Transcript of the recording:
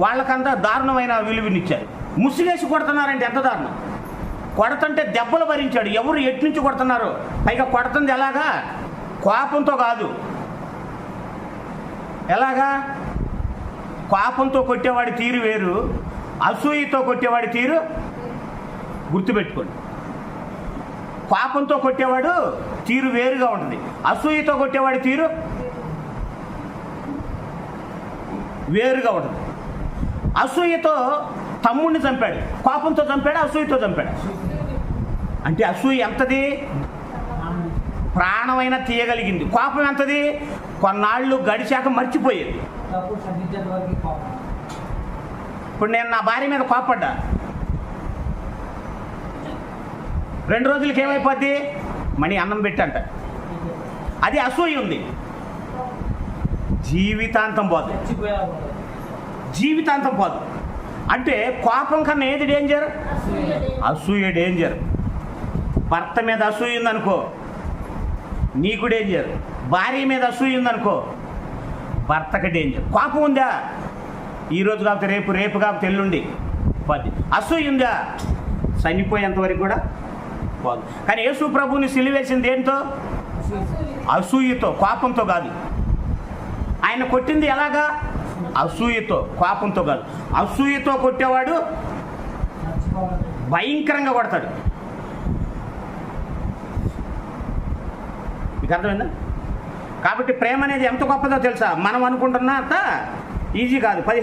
వాళ్ళకంతా దారుణమైన విలువనిచ్చారు. ముసిగేసి కొడుతున్నారంటే ఎంత దారుణం. కొడతంటే దెబ్బలు భరించాడు. ఎవరు ఎట్నుంచి కొడుతున్నారు? పైగా కొడుతుంది ఎలాగా? కోపంతో కాదు. ఎలాగా? కోపంతో కొట్టేవాడి తీరు వేరు. అసూయతో కొట్టేవాడి తీరు గుర్తుపెట్టుకోండి. కోపంతో కొట్టేవాడు తీరు వేరుగా ఉంటుంది. అసూయతో కొట్టేవాడి తీరు వేరుగా ఉంటుంది. అసూయతో తమ్ముడిని చంపాడు. కోపంతో చంపాడు? అసూయతో చంపాడు? అంటే అసూయ ఎంతది? ప్రాణమైన తీయగలిగింది. కోపం ఎంతది? కొన్నాళ్ళు గడిచాక మర్చిపోయేది. ఇప్పుడు నేను నా భార్య మీద కోపడ్డా? రెండు రోజులకి ఏమైపోద్ది? మణి అన్నం పెట్టంట. అది అసూయ ఉంది. జీవితాంతం పోతుంది జీవితాంతం పోదు అంటే కోపం కన్నా ఏది డేంజర్ అసూయ డేంజర్ భర్త మీద అసూయ ఉందనుకో నీకు డేంజర్ భార్య మీద అసూయ ఉందనుకో భర్తకి డేంజర్ కోపం ఉందా? ఈరోజు కాకపోతే రేపు రేపు కాకపోతే ఎల్లుండి. పోద్ది అసూయ ఉందా? చనిపోయేంత వరకు కూడా పోదు కానీ యేసు ప్రభుని సిలివేసింది ఏంటో అసూయతో కోపంతో కాదు. ఆయన కొట్టింది ఎలాగా? అసూయతో కోపంతో కాదు. అసూయతో కొట్టేవాడు భయంకరంగా కొడతాడు. మీకు అర్థమైందా? కాబట్టి ప్రేమ అనేది ఎంత గొప్పదో తెలుసా? మనం అనుకుంటున్నంత ఈజీ కాదు. పదిహేను